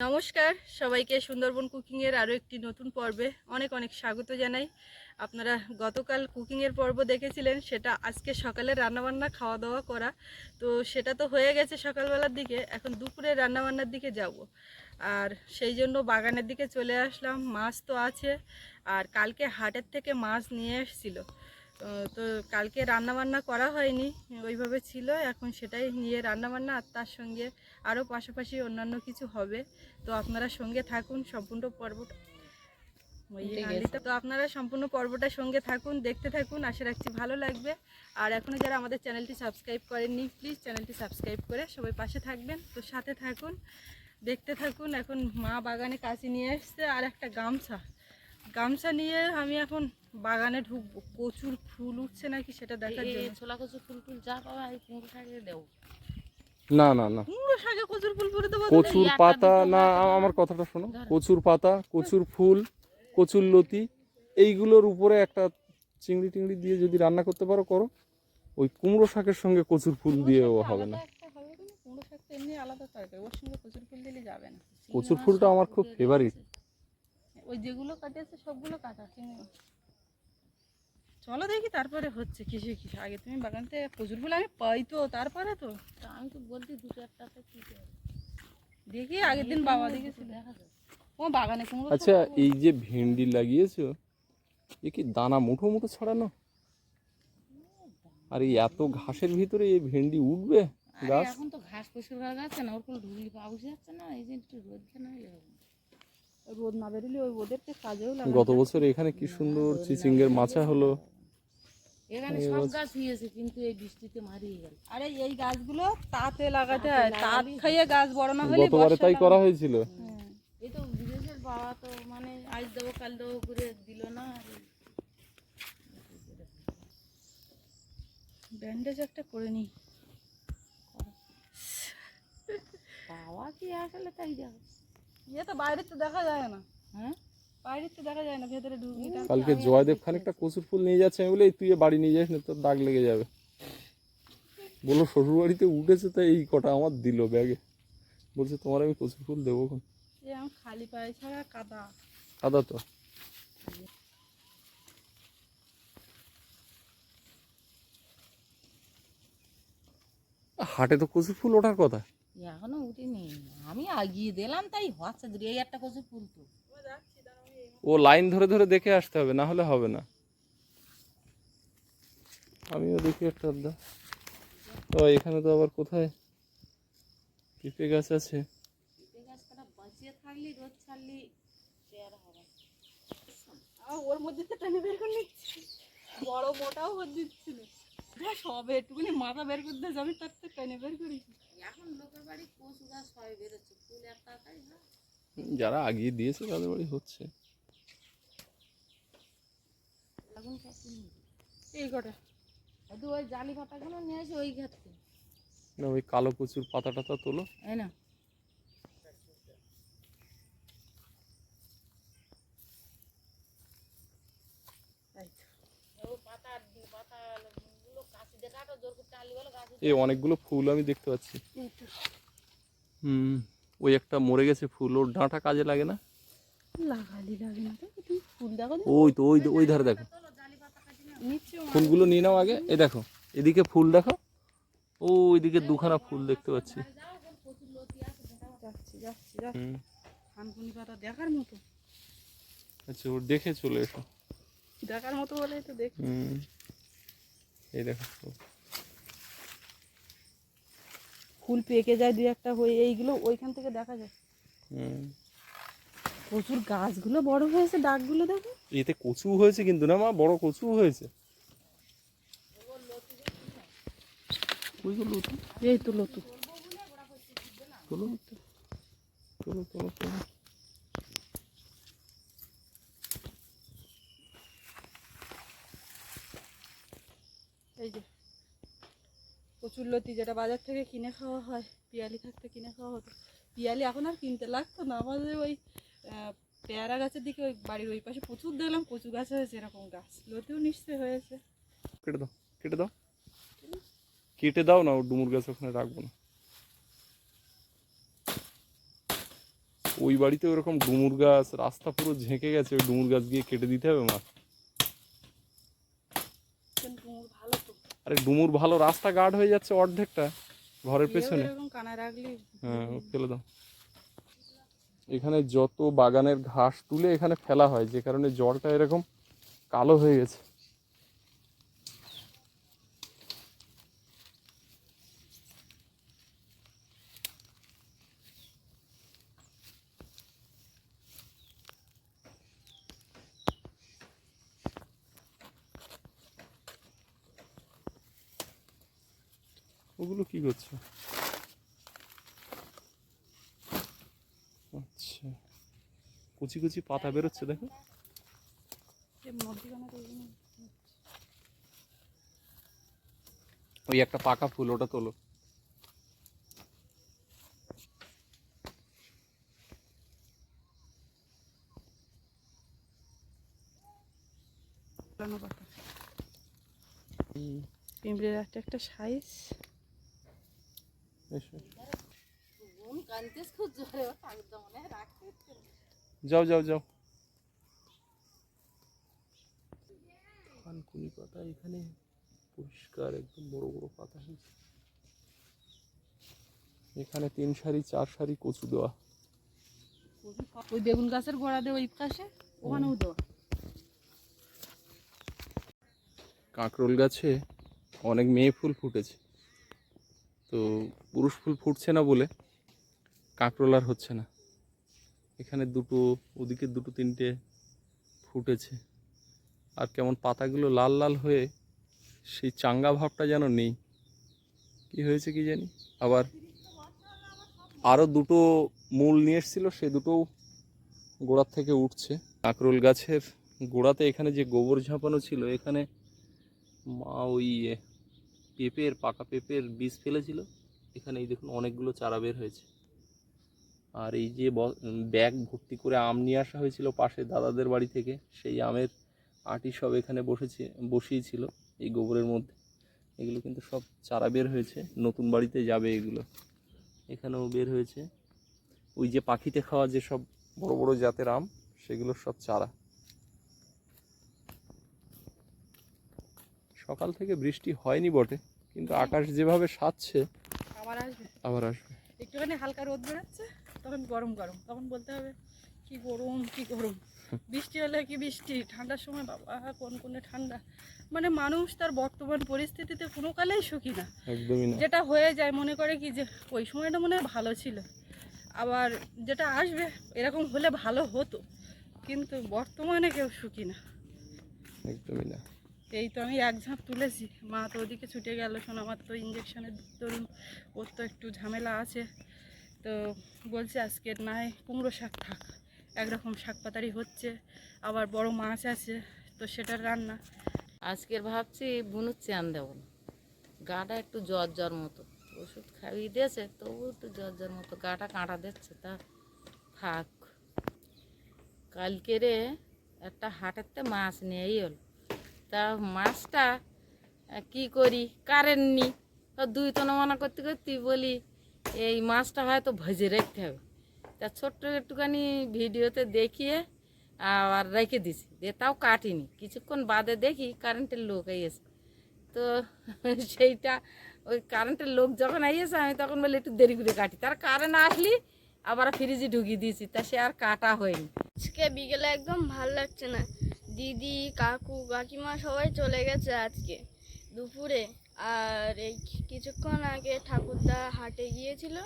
নমস্কার, সবাইকে সুন্দরবন কুকিংয়ের আরও একটি নতুন পর্বে অনেক অনেক স্বাগত জানাই। আপনারা গতকাল কুকিংয়ের পর্ব দেখেছিলেন, সেটা আজকে সকালে রান্নাবান্না খাওয়া দাওয়া করা। তো সেটা তো হয়ে গেছে সকালবেলার দিকে, এখন দুপুরে রান্নাবান্নার দিকে যাব। আর সেই জন্য বাগানের দিকে চলে আসলাম, মাছ তো আছে, আর কালকে হাটের থেকে মাছ নিয়ে এসেছিল। তো কালকে রান্নাবান্না করা হয়নি ওইভাবে ছিল এখন সেটাই নিয়ে রান্নাবান্না আর তার সঙ্গে আরও পাশাপাশি অন্যান্য কিছু হবে। তো আপনারা সঙ্গে থাকুন সম্পূর্ণ পর্বটা তো আপনারা সম্পূর্ণ পর্বটা সঙ্গে থাকুন দেখতে থাকুন আশা রাখছি ভালো লাগবে। আর এখনও যারা আমাদের চ্যানেলটি সাবস্ক্রাইব করেননি প্লিজ চ্যানেলটি সাবস্ক্রাইব করে সবাই পাশে থাকবেন। তো সাথে থাকুন দেখতে থাকুন এখন মা বাগানে কাছে নিয়ে এসছে আর একটা গামছা। গামছা নিয়ে আমি এখন বাগানে ঢুকবো। কচুর ফুল উঠছে নাকি সেটা দেখার জন্য? ছোলা কচু ফুল টুল যা পাওয়া এই কুমড়ো শাকে দেও না না না। কুমড়ো শাকে কচুর ফুল পরে দেবো কচুর পাতা না আমার কথাটা শোনো। কচুর পাতা কচুর ফুল কচুর লতি এইগুলোর উপরে একটা চিংড়ি টিংড়ি দিয়ে যদি রান্না করতে পারো করো। ওই কুমড়ো শাকের সঙ্গে কচুর ফুল দিয়েও হবে না। একটা কুমড়ো শাক এমনি আলাদা তরকারি কচুর ফুল যাবে না। কচুর ফুলটা আমার খুব ফেভারিট ওই যেগুলো কাটিয়েছে সবগুলো কাটা। চলো দেখি তারপরে হচ্ছে কিসে কি। আগে তুমি বাগানতে প্রচুর ফুল আমি পাই তো তারপরে তো। আমি তো বলছি দুটো একটাতে কি? দেখি আগের দিন বাবা দেখেছিল। দেখা যায় ও বাগানে কুমড়ো আচ্ছা এই যে ভেন্ডি লাগিয়েছো এ কি দানা মুঠো মুঠো ছড়ানো? আর এই এত ঘাসের ভিতরে এই ভেন্ডি উঠবে গাছ? এখন তো ঘাস পশুর গাছ আছে না ওর কোনো ঢুকলি পাউস যাচ্ছে না? এই যে একটু রোদ না রোদ না বেরোলে ওই ওদেরকে কাজেও লাগে গত বছর এখানে কি সুন্দর চিচিঙ্গের মাছা হলো। এখানে সব গাছ হয়েছে কিন্তু এই বৃষ্টিতে মারিয়ে গেল। আরে এই গাছগুলো তাতে লাগাতে হয় তাঁত খাইয়ে গাছ বড় না হলে গতবারে তাই করা হয়েছিল। হ্যাঁ। এই তো বিদেশের বাবা তো মানে আজ দেবো কাল দেবো করে দিল না। আর ব্যান্ডেজ একটা করে নিই। বাবা কি আসলে তাই দেখো। ইয়ে তো বাইরে তো দেখা যায় না। হ্যাঁ? বাইরে তো দেখা যায় না ভেতরে ঢুকলি কালকে জয়দেব খানিকটা কচুর ফুল নিয়ে যাচ্ছে আমি বলে তুই বাড়ি নিয়ে যাস না তোর দাগ লেগে যাবে। বলল শ্বশুর বাড়িতে উঠেছে তো এই কটা আমার দিল ব্যাগে। বলছে তোমার আমি কচুর ফুল দেবো খালি পায়ে ছাড়া কাদা। কাদা তো। হাটে তো কচুর ফুল ওঠার কথা। এখনও উঠিনি। আমি আগিয়ে দিলাম তাই হচ্ছে দূরে এই একটা কচু ফুল তো। ও লাইন ধরে ধরে দেখে আসতে হবে না হলে হবে না। আমিও দেখি একটা আড্ডা। ও এখানে তো আবার কোথায়? পেঁপে গাছ আছে। ওর মধ্যে তো টেনে বের করে নিচ্ছি। বড় মোটাও হয়ে দিচ্ছিল দেখ সবে একটুখানি মাথা বের করতে যাবি তার তো টেনে বের করেছি এখন লোকের বাড়ি কচু গাছ সবাই বেরোচ্ছে। ফুল একটা যারা আগিয়ে দিয়েছে তাদের বাড়ি হচ্ছে এখন সব কিনে এই কটা। ওই জালি পাতাগুলো নিয়ে আসে ওই ঘাটতে না ওই কালো কচুর পাতা টাতা তোলো না এই অনেকগুলো ফুল আমি দেখতে পাচ্ছি। এই তো। হুম ওই একটা মরে গেছে ফুল ওর ডাঁটা কাজে লাগে না? লাগালি লাগে না। ওই তো ওই ওই ধারে দেখো। ফুলগুলো নিয়ে নাও আগে। এই দেখো এদিকে ফুল দেখো। ও ওইদিকে দুখানা ফুল দেখতে পাচ্ছি। দেখার মতো আচ্ছা ওর দেখে চলে এসো। দেখার মতো বলেই তো দেখ এই দেখো ফুল। ফুল পেকে যায় দুই একটা হয়ে এইগুলো ওইখান থেকে দেখা যায়। প্রচুর গাছগুলো বড় হয়েছে ডাকগুলো দেখো। এতে কচু হয়েছে কিন্তু না মা? বড় কচু হয়েছে। এই তো লতু। তোলো তোলো তোলো তোলো। এই যে প্রচুর লতি যেটা বাজার থেকে কিনে খাওয়া হয় পিয়ালি থাকতে কিনে খাওয়া হতো। পিয়ালি এখন আর কিনতে লাগতো না আমাদের ওই পেয়ারা গাছের দিকে ওই বাড়ির ওই পাশে প্রচুর দেখলাম কচু গাছ হয়েছে এরকম গাছ। লতিও নিশ্চয়ই হয়েছে। কেটে দাও কেটে দাও। কেটে দাও না ও ডুমুর গাছ ওখানে রাখব না। ওই বাড়িতে ওরকম ডুমুর গাছ রাস্তা পুরো ঝেঁকে গেছে ওই ডুমুর গাছ গিয়ে কেটে দিতে হবে মা আরে ডুমুর ভালো রাস্তা গার্ড হয়ে যাচ্ছে অর্ধেকটা ঘরের পেছনে। হ্যাঁ ও ফেলে দাও। এখানে যত বাগানের ঘাস তুলে এখানে ফেলা হয়, যে কারণে জলটা এরকম কালো হয়ে গেছে। ওগুলো কি করছে আচ্ছা কুচি কুচি পাতা বেরোচ্ছে দেখো ওই একটা পাকা ফুল ওটা তোলো পিঁপড়ের একটা একটা সাইজ এসো। খুব জোরে ও ঠাকুরদা মনে হয় রাখতে। যাও যাও যাও। কানকুনি পাতা এখানে পরিষ্কার একদম বড় বড় পাতা হয়েছে। এখানে তিন সারি চার সারি কচু দেওয়া। ওই বেগুন গাছের গোড়া দেওয়া ওই পাশে? ওখানেও দেওয়া কাঁকরোল গাছে অনেক মেয়ে ফুল ফুটেছে। তো পুরুষ ফুল ফুটছে না বলে কাঁকরোল আর হচ্ছে না। এখানে দুটো, ওদিকে দুটো, তিনটে ফুটেছে। আর কেমন পাতাগুলো লাল লাল হয়ে সেই চাঙ্গা ভাবটা যেন নেই। কি হয়েছে কি জানি? আবার আরও দুটো মূল নিয়ে এসেছিল, সে দুটোও গোড়ার থেকে উঠছে। কাঁকরোল গাছের গোড়াতে এখানে যে গোবর ঝাঁপানো ছিল, এখানে মা ওই পেঁপের, পাকা পেঁপের বীজ ফেলেছিল। এখানে এই দেখুন, অনেকগুলো চারা বের হয়েছে। আর এই যে ব্যাগ ভর্তি করে আম নিয়ে আসা হয়েছিল পাশে দাদাদের বাড়ি থেকে সেই আমের আটি সব এখানে বসেছে বসিয়েছিল এই গোবরের মধ্যে। এগুলো কিন্তু সব চারা বের হয়েছে নতুন বাড়িতে যাবে এগুলো। এখানেও বের হয়েছে। ওই যে পাখিতে খাওয়া যে সব বড় বড় জাতের আম সেগুলো সব চারা। সকাল থেকে বৃষ্টি হয়নি বটে কিন্তু আকাশ যেভাবে সাজছে আবার আসবে। আবার আসবে। একটুখানি হালকা রোদ বেরোচ্ছে। তখন গরম গরম তখন বলতে হবে কি গরম কি গরম। বৃষ্টি হলে কি বৃষ্টি? ঠান্ডার সময় বাবা কোন কোনে ঠান্ডা? মানে মানুষ তার বর্তমান পরিস্থিতিতে কোনো কালেই সুখী না। যেটা হয়ে যায় মনে করে কি যে ওই সময়টা মনে হয় ভালো ছিল। আবার যেটা আসবে এরকম হলে ভালো হতো। কিন্তু বর্তমানে কেউ সুখী না। একদমই না। এই তো আমি এক ঝাঁপ তুলেছি। মা তো ওদিকে ছুটে গেল শোন আমার তো ইঞ্জেকশনের দরুন ওর তো একটু ঝামেলা আছে। তো বলছে আজকে নাই কুমড়ো শাক থাক, একরকম শাক পাতারি হচ্ছে, আবার বড় মাছ আছে, তো সেটার রান্না। আজকের ভাবছি বুনুর চান দেবো গাটা একটু জ্বর জ্বর মতো। ওষুধ খাইয়ে দিয়েছে তবু একটু জ্বর জ্বর মতো। গাটা কাঁটা দিচ্ছে, তা থাক। কালকে রে একটা হাটেতে মাছ নিয়েই হলো তা মাছটা কি করি? কারেন্ট নি দুই তো মনে করতে করতে বলি এই মাছটা হয়তো ভেজে রাখতে হবে। তা ছোট্ট একটুখানি ভিডিওতে দেখিয়ে আর রেখে দিছি। দিয়ে তাও কাটিনি। কিছুক্ষণ বাদে দেখি কারেন্টের লোক এসে তো সেইটা ওই কারেন্টের লোক যখন আইয়েছে, আমি তখন বলি, একটু দেরি করে কাটি। তার কারেন্ট আসলি, আবার ফ্রিজে ঢুকিয়ে দিয়েছি। তা সে আর কাটা হয়নি। আজকে বিকেলে একদম ভালো লাগছে না। দিদি, কাকু, কাকিমা সবাই চলে গেছে আজকে। দুপুরে আর এই কিছুক্ষণ আগে ঠাকুরদা হাটে গিয়েছিল।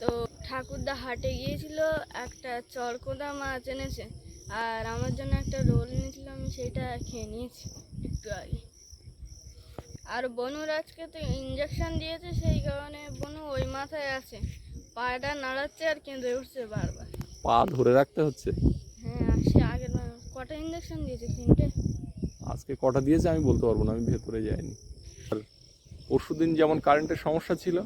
তো ঠাকুরদা হাটে গিয়েছিল একটা চরকোদা মাছ এনেছে। আর আমার জন্য একটা রোল এনেছিল আমি সেটা খেয়ে নিয়েছি একটু আগে। আর বনুর আজকে তো ইঞ্জেকশন দিয়েছে সেই কারণে বনু ওই মাথায় আছে। পাটা নাড়াচ্ছে আর কেঁদে উঠছে বারবার। পা ধরে রাখতে হচ্ছে? হ্যাঁ আসে আগের কটা ইঞ্জেকশন দিয়েছে তিনটে? আজকে কটা দিয়েছে আমি বলতে পারব না আমি ভেতরে যাইনি। পরশু দিন যেমন কারেন্টের সমস্যা ছিল,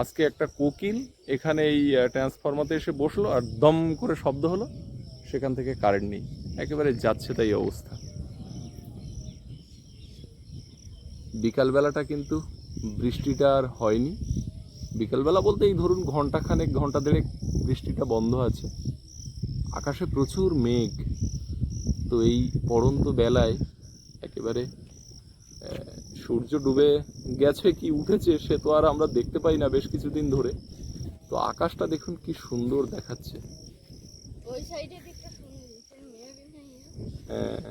আজকে একটা কোকিল এখানে এই ট্রান্সফরমাতে এসে বসল আর দম করে শব্দ হলো, সেখান থেকে কারেন্ট নেই। একেবারে যাচ্ছে তাই অবস্থা। বিকালবেলাটা কিন্তু বৃষ্টিটা আর হয়নি। বিকেলবেলা বলতে এই ধরুন ঘণ্টা খানেক ঘণ্টা দেড়েক বৃষ্টিটা বন্ধ আছে। আকাশে প্রচুর মেঘ। তো এই পড়ন্ত বেলায় একেবারে সূর্য ডুবে গেছে কি উঠেছে সে তো আর আমরা দেখতে পাই না বেশ কিছুদিন ধরে। তো আকাশটা দেখুন কি সুন্দর দেখাচ্ছে। হ্যাঁ।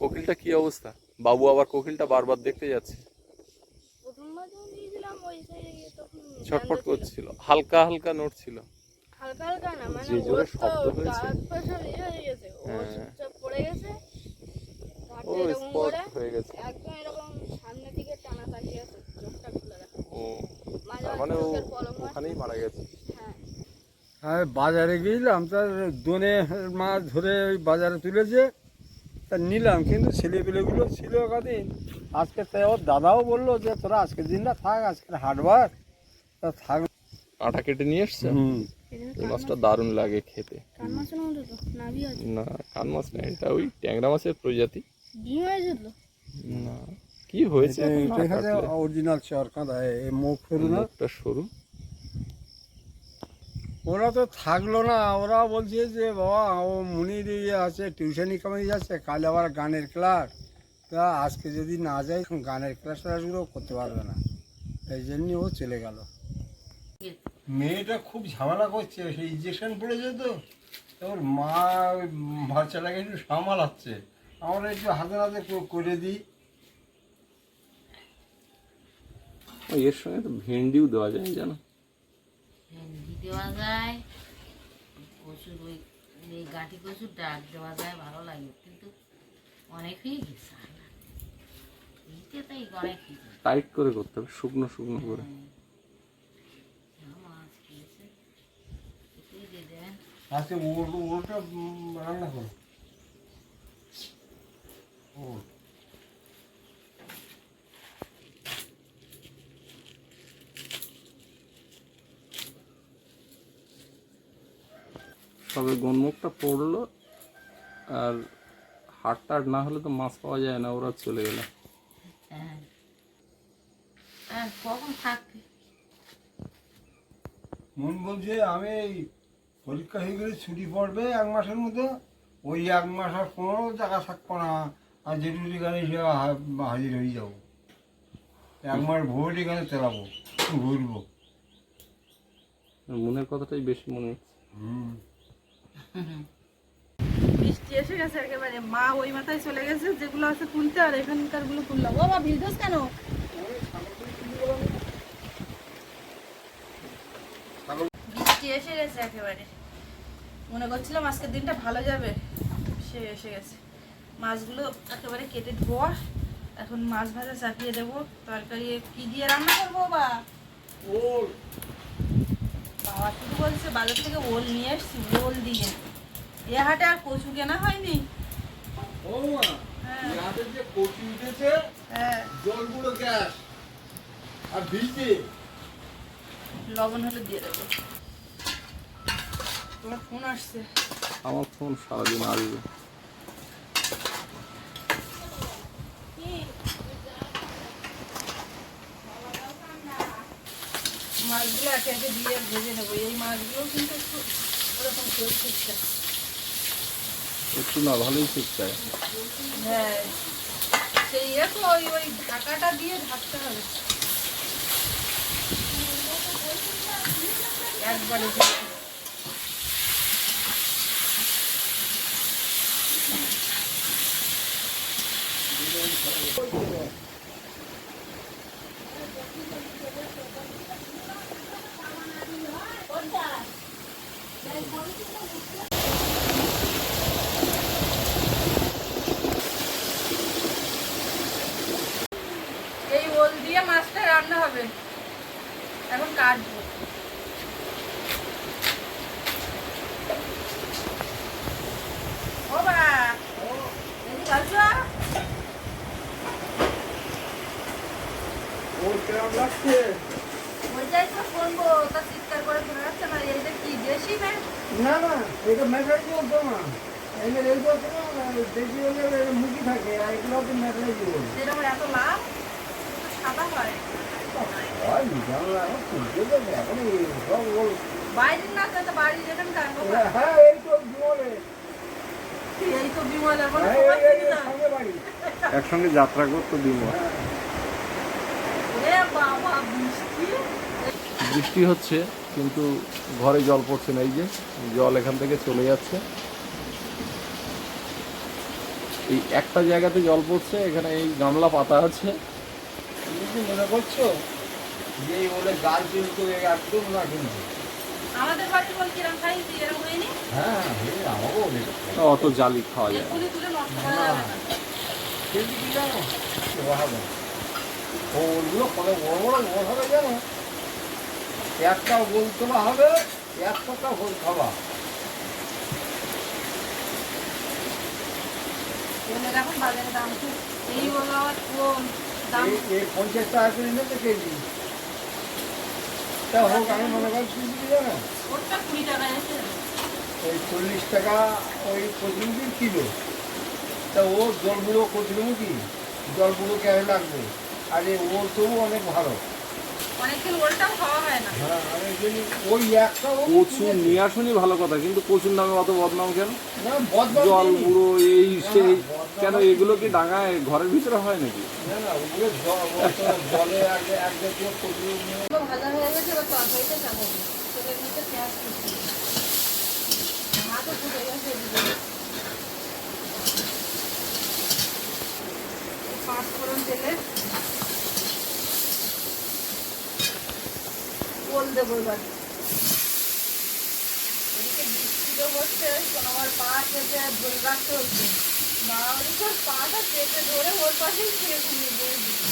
কোকিলটা কি অবস্থা? বাবু আবার কোকিলটা বারবার দেখতে যাচ্ছে। ছটফট করছিল। হালকা হালকা নড়ছিল হালকা হালকা না মানে যে জোরে তো শব্দ হয়েছে। ইয়ে হয়ে গেছে ও হ্যাঁ। চুপচাপ পড়ে গেছে। ও স্পট হয়ে গেছে। একদম এরকম সামনের দিকে টানা তাকিয়ে আছে চোখটা খুলে রাখা ও মাঝে তার মাঝে মানে ও। ওখানেই মারা গেছে। হ্যাঁ। আমি বাজারে গিয়েছিলাম তার দোনে মাছ ধরে ওই বাজারে তুলেছে তা নিলাম কিন্তু ছেলেপিলেগুলো ছিল কদিন। আজকে তাই ওর দাদাও বলল যে তোরা আজকের দিনটা থাক আজকের হাটবার। তা থাক কাঁটা কেটে নিয়ে এসছে? হুম। এই মাছটা দারুণ লাগে খেতে। না কান মাছ না এটা ওই ট্যাংরা মাছের প্রজাতি। না কি হয়েছে? অরিজিনাল চর কাঁদা এই মুখ ফেরু না? মুখটা সরু। ওরা তো থাকল না ওরা বলছে যে বাবা ও মুনির ইয়ে আছে টিউশনি কামাই যাচ্ছে কাল আবার গানের ক্লাস তা আজকে যদি না যায় গানের ক্লাস ক্লাসগুলো করতে পারবে না। এই জন্যই ও চলে গেল। মেয়েটা খুব ঝামেলা করছে সেই ইঞ্জেকশন পড়েছে তো। ওর মা ওই বাচ্চাটাকে একটু সামালাচ্ছে। আমরা একটু হাতে হাতে করে দিই। এর সঙ্গে তো ভেন্ডিও দেওয়া যায় জানো? ভেন্ডি দেওয়া যায় কচুর ওই এই গাঁটি কচুর ডাক দেওয়া যায় ভালো লাগে। কিন্তু অনেক গেছে এইতে তাই অনেক টাইট করে করতে হবে শুকনো শুকনো করে হ্যাঁ, মাছ খেয়েছে এটাই দিয়ে দেবেন আজকে ওর ওটা উম, রান্না করো। সবে গনমুখটা পড়ল আর হাট টাট না হলে তো মাছ পাওয়া যায় না ওরা চলে গেল। হ্যাঁ। আর কখন থাকবে? মন বলছে আমি এই পরীক্ষা হয়ে গেলে ছুটি পড়বে এক মাসের মতো ওই এক মাস আর কোনো জায়গা থাকব না। আর যেটুকু এখানে হা- হাজির হয়ে যাব। এক মাস ভোট এখানে চালাবো ঘুরবো। মনের কথাটাই বেশি মনে হচ্ছে। হুম। বৃষ্টি এসে গেছে একেবারে। মা ওই মাথায় চলে গেছে যেগুলো আছে তুলতে আর এখানকারগুলো তুললাম। ও মা ভিজোস কেন? বৃষ্টি এসে গেছে একেবারে। মনে করছিলাম আজকের দিনটা ভালো যাবে সে এসে গেছে। মাছগুলো একেবারে কেটে ধোয়া। এখন মাছ ভাজা চাপিয়ে দেবো। তরকারি কি দিয়ে রান্না করব বা বাবা শুধু বলছে বাজার থেকে ওল নিয়ে এসছি ওল দিয়ে। এ হাটে আর কচু কেনা হয়নি? ও হ্যাঁ। যে কচি উঠেছে হ্যাঁ। জলগুলো গ্যাস। আর ভিজে। লবণ হলে দিয়ে দেবো। তোমার ফোন আসছে। আমার ফোন সারাদিন আসবে। মাছগুলো একে একে দিয়ে ভেজে নেব। এই মাছগুলো কিন্তু একটু ওরকম কেউ ঠিকঠাক একটু না ভালোই হ্যাঁ সেই ইয়ে তো ওই ওই ঢাকাটা দিয়ে ঢাকতে হবে। একবারে এই ওল দিয়ে মাছটা রান্না হবে। এখন কাটবো ও বা এদিকে আসো। ও কেমন লাগছে ওইটাই তো করব তা চিৎকার করে শোনা যাচ্ছে না এইটা কি দেশি না না না এটা মেঘাই বলতো না। ও এদের এইগুলো তো না, দেশি হলে মুখি থাকে আর এগুলো তো মেটালে জীবন যেরকম এত লাভ? সাদা হয়। বাইরের না তো বাড়ির যেখানকার এই তো জীবনে বৃষ্টি বৃষ্টি হচ্ছে কিন্তু ঘরে জল পড়ছে না এই যে জল এখান থেকে চলে যাচ্ছে। এই একটা জায়গাতে জল পড়ছে এখানে এই গামলা পাতা আছে। তুমি মনে করছ যে বলে গাছ কিন্তু একদম না কিন্তু? আমাদের বাড়ির বল কিরম খাইছি এরকম হয়নি হ্যাঁ এই অত জালি খাওয়া যায় কিন্তু কি জানো। ওগুলো কত বড় বড় গোল হবে জানো একটা হবে একশোটা খাওয়া পঞ্চাশ টাকা করে নেবে কেজি। তা হোক আমি মনে করছি জানো? ওই চল্লিশ টাকা ওই কিলো। তা ও জলগুলো জলগুলো কেমন লাগবে? আরে ওর তবু অনেক ভালো। হয় কচু নিয়ে আসুনি ভালো কথা কিন্তু কচুর নামে অত বদনাম কেন? জল। গুঁড়ো এই সেই কেন এগুলো কি ডাঙায় ঘরের ভিতরে হয় নাকি? না না ওগুলো জল ও তো জলে আগে এক জাতীয় কচু নিয়ে ভাজা হয়ে গেছে এবার তরকারিতে চাপাবো তেলের মধ্যে পেঁয়াজ কুচি হাতও ফুটে গেছে এদিকে। পাঁচ ফোড়ন তেলে গোল দেবো এবার। এদিকে বৃষ্টিও হচ্ছে আমার পা চেপে ধরে রাখতে হচ্ছে। মা ওদিকে পাটা চেপে ধরে ওর পাশেই ঘুমিয়ে দিয়ে দিচ্ছে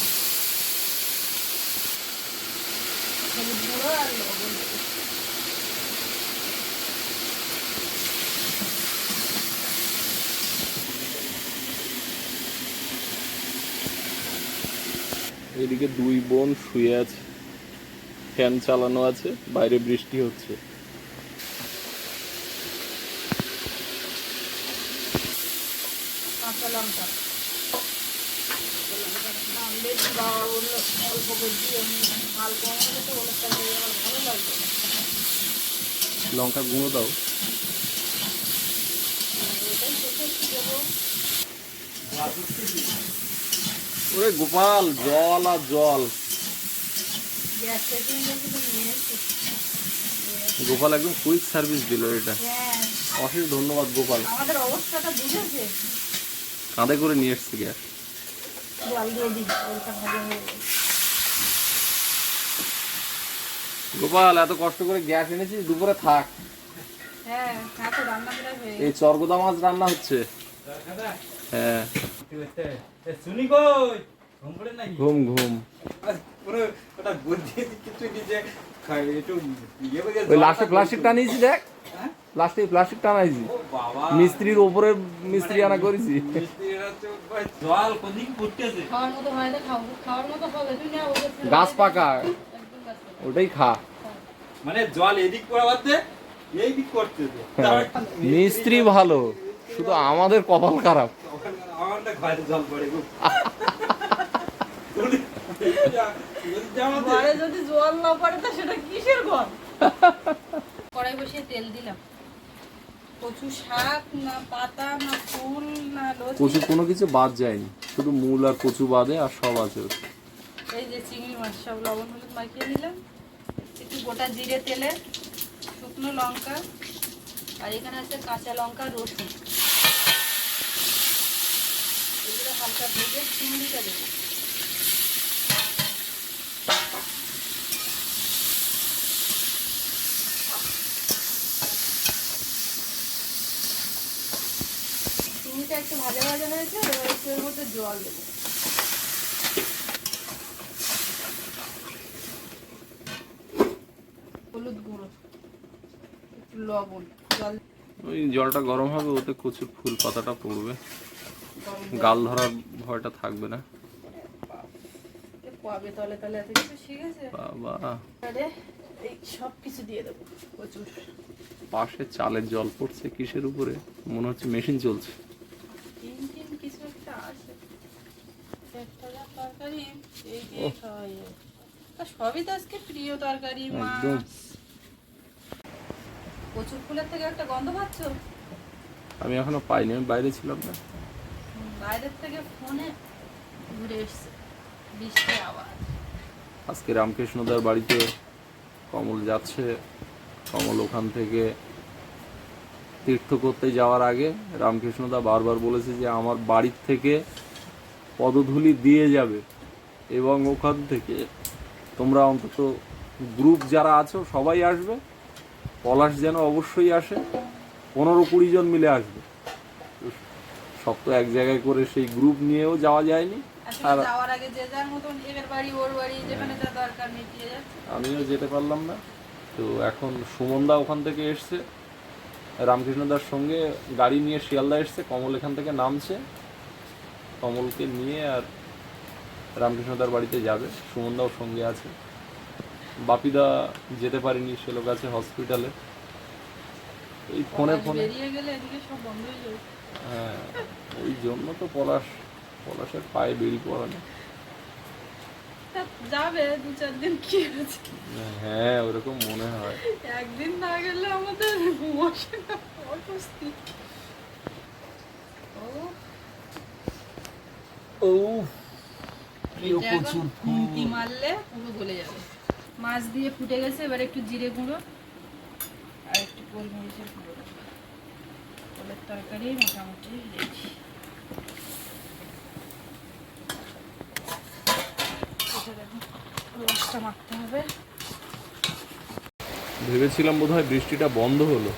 গুঁড়ো আর লবণ এদিকে দুই বোন শুয়ে আছে। ফ্যান চালানো আছে বাইরে বৃষ্টি হচ্ছে। কাঁচা লঙ্কা। দাম বেশি বাবা বলল অল্প করে দিয়ে মাল কম হলে তো ওগুলো ভালো লাগবে। লঙ্কা গুঁড়ো দাও। ওরে গোপাল জল আর জল গ্যাস থেকে কিন্তু নিয়ে এসছি গোপাল একদম কুইক সার্ভিস দিল এটা। হ্যাঁ অশেষ ধন্যবাদ গোপাল। আমাদের অবস্থাটা বুঝেছে। কাঁধে করে নিয়ে এসছি গ্যাস গোপাল এত কষ্ট করে গ্যাস এনেছিস? দুপুরে থাক। হ্যাঁ এই চরগোদা মাছ রান্না হচ্ছে। হ্যাঁ। ঘুম ঘুম পুরো ওটা বুদ্ধি কিছু নিজে একটু ইয়ে ওই লাস্টে প্লাস্টিক টানিয়েছি দেখ। হ্যাঁ? লাস্টে প্লাস্টিক টানাইছি। মিস্ত্রির ওপরে মিস্ত্রি আনা করেছি। মিস্ত্রিরা হচ্ছে ভাই জল কোনদিন ফুটতেছে? খাওয়ার মতো না খাব খাওয়ার মতো হবে তুই না ওদের থেকে গাছ পাকা। ওটাই খা। মানে জল এদিক করাতে এই দিক করতেছে হ্যাঁ। মিস্ত্রি ভালো শুধু আমাদের কপাল খারাপ। ঘরে জল পড়ে ঘরে যদি জল না পড়ে তা সেটা কিসের ঘর? কড়াই বসিয়ে তেল দিলাম। কচু শাক না পাতা না ফুল না কচু কোনো কিছু বাদ যায়নি। শুধু মূল আর কচু বাদে আর সব আছে। এই যে চিংড়ি মাছ সব লবণ হলুদ মাখিয়ে নিলাম। একটু গোটা জিরে তেলে শুকনো লঙ্কা আর এখানে আছে কাঁচা লঙ্কা রসুন। এগুলো হালকা ভেজে চিংড়িটা দেবো চিংড়িটা একটু ভাজা ভাজা হয়েছে এবার একটু এর মধ্যে জল দেবো। হলুদ গুঁড়ো একটু লবণ জল ওই জলটা গরম হবে ওতে কচুর ফুল পাতাটা পড়বে। গাল ধরার ভয়টা থাকবে না। পাবে তলে তলে এত কিছু শিখেছে? বাবা। আরে এই সব কিছু দিয়ে দেবো প্রচুর পাশে চালের জল পড়ছে কিসের উপরে? মনে হচ্ছে মেশিন চলছে তিন তিন কিছু একটা আছে একটা যা তরকারি এই দিয়ে খাওয়াই যায়। সবই তো আজকে প্রিয় তরকারি মাছ। কচুর ফুলের থেকে একটা গন্ধ পাচ্ছ? আমি এখনও পাইনি আমি বাইরে ছিলাম না। বাইরের থেকে ফোনে ঘুরে এসছে বৃষ্টি আওয়াজ। আজকে রামকৃষ্ণদার বাড়িতে কমল যাচ্ছে কমল ওখান থেকে তীর্থ করতে যাওয়ার আগে রামকৃষ্ণদা বারবার বলেছে যে আমার বাড়ির থেকে পদধূলি দিয়ে যাবে। এবং ওখান থেকে তোমরা অন্তত গ্রুপ যারা আছো সবাই আসবে। পলাশ যেন অবশ্যই আসে। পনেরো কুড়ি জন মিলে আসবে। সব তো এক জায়গায় করে সেই গ্রুপ নিয়েও যাওয়া যায়নি। আর- আমিও যেতে পারলাম না। তো এখন সুমনদা ওখান থেকে এসছে। রামকৃষ্ণদার সঙ্গে গাড়ি নিয়ে শিয়ালদা এসছে। কমল এখান থেকে নামছে। কমলকে নিয়ে আর রামকৃষ্ণদার বাড়িতে যাবে সুমনদাও সঙ্গে আছে। বাপিদা যেতে পারেনি সে লোক আছে হসপিটালে এই ফোনে ফোনে হয়ে ওই জন্য তো পলাশ পলাশের পায়ে বেরিয়ে পড়া নেই যাবে দু চার দিন কি হ্যাঁ ওরকম মনে হয়। একদিন না গেলে আমাদের বসে না অস্বস্তি। ও এটা এখন খুন্তি মারলে পুরো গলে যাবে। মাছ দিয়ে ফুটে গেছে এবার একটু জিরে গুঁড়ো আর একটু গোলমরিচের গুঁড়ো। তরকারি মোটামুটি রেডি। রসটা মাখতে হবে। ভেবেছিলাম বোধহয় বৃষ্টিটা বন্ধ হলো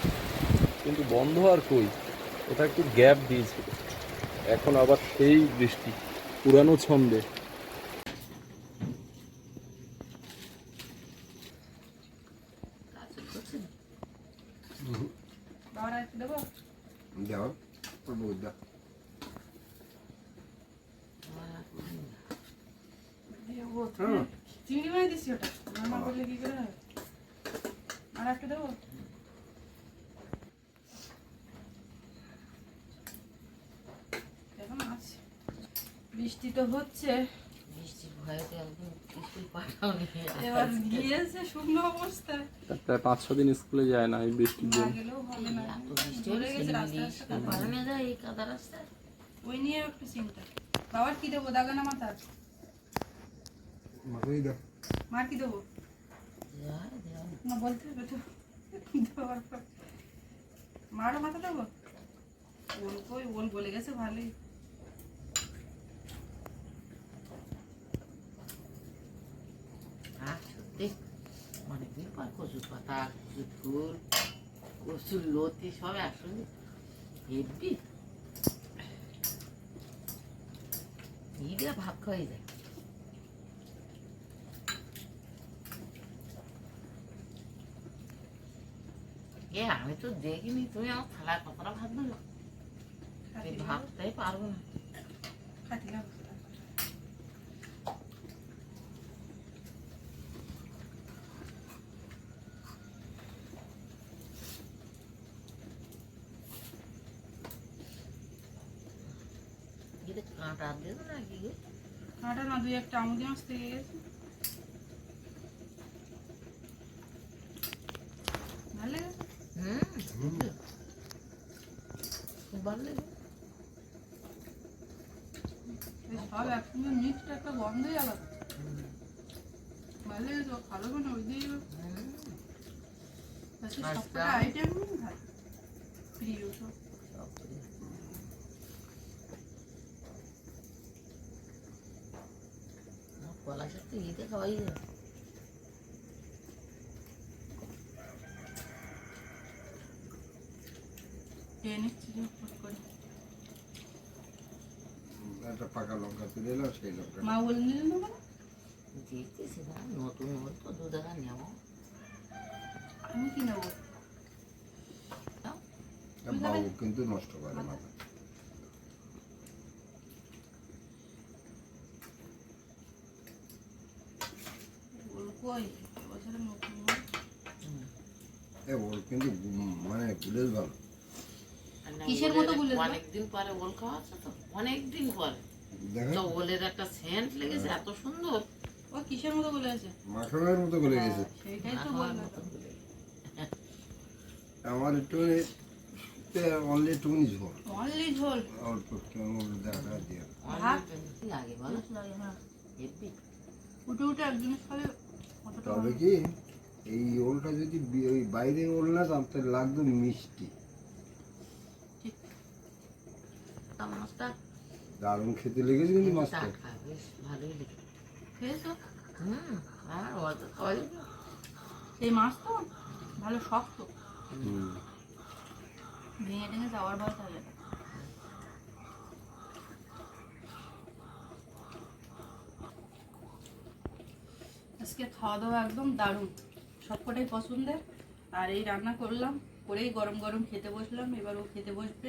কিন্তু বন্ধ আর কই? ওটা একটু গ্যাপ দিয়েছিল এখন আবার সেই বৃষ্টি পুরানো ছন্দে। একটু দেবো দেওয়া বৌদ্ধা দেবো তুমি চিংড়ি মাছ দিচ্ছি ওটা রান্না করলে কি করে হবে আর একটু দেবো বৃষ্টি তো হচ্ছে বৃষ্টির ভয়েতে একদম স্কুল পাঠাও নিয়ে এবার গিয়েছে শুকনো অবস্থায় প্রায় পাঁচ ছ দিন স্কুলে যায় না এই বৃষ্টির জন্য ওই নিয়ে একটু চিন্তা। বাবার কি দেবো? মার কি দেবো? না বলতে হবে তো। মারও মাথা দেবো? ওল কই ওল বলে গেছে ভালোই আর সত্যি অনেকদিন পর কচুর পাতা কচুর ফুল কচুর লতি সব একসঙ্গে হেব্বি। ঈদে ভাত খাওয়াই যায়। এ আমি তো দেখিনি তুমি আমার থালায় কতটা ভাত দেবো ভাতটাই পারব না। ঈদে কাঁটা দেবো নাকি গো কাঁটা না দুই একটা আমুদি মাছ থেকে গেছে। ভালো লেগেছে? হুম খুব ভালো লাগে সব একসঙ্গে মিক্সড একটা গন্ধই আলাদা। ভালো লেগেছে ও খাবে ওই দিয়ে। সবকটা আইটেম ভালো প্রিয় সব সব প্রিয়। আমার পলাশের তো ঈদে খাওয়াই যায় খেয়ে নিচ্ছি যে ফট করে একটা পাকা লঙ্কা তুলে এলো সেই লঙ্কা মা বলে নিলেন না নতুন তো দু টাকা নেব। আমি কি নেব? বাবু কিন্তু নষ্ট করে মাথা কই? বছরে নতুন মাছ। এ ওর কিন্তু মানে গুলেল ভালো। কিসের মতো গুলেল অনেকদিন পরে ওল খাওয়া আছে তো? অনেকদিন পরে। দেখেন। একটা সেন্ট লেগেছে এত সুন্দর। ও কিসের মতো বলে আছে মাখনের মতো গলে গেছে। সেইটাই তো আমার বললাম। আমার একটু অনলি একটু ঝোল। অনলি ঝোল? অল্প একটু দেখা দিয়ে। ভাত? অনেক লাগে বলো। হেব্বি। উঠে তবে কি এই ওলটা যদি ওই বাইরে ওল না তাহলে লাগতো মিষ্টি। মাছটা দারুণ খেতে লেগেছে কিন্তু মাছটা। বেশ ভালোই লেগে খেয়েছো? হুম আর অত খাওয়া যাবে এই মাছ তো ভালো শক্ত। হুম। ভেঙে টেঙে যাওয়ার ভয় থাকে আজকে খাওয়া দাওয়া একদম দারুণ। সবকটাই পছন্দের। আর এই রান্না করলাম করেই গরম গরম খেতে বসলাম এবার ও খেতে বসবে।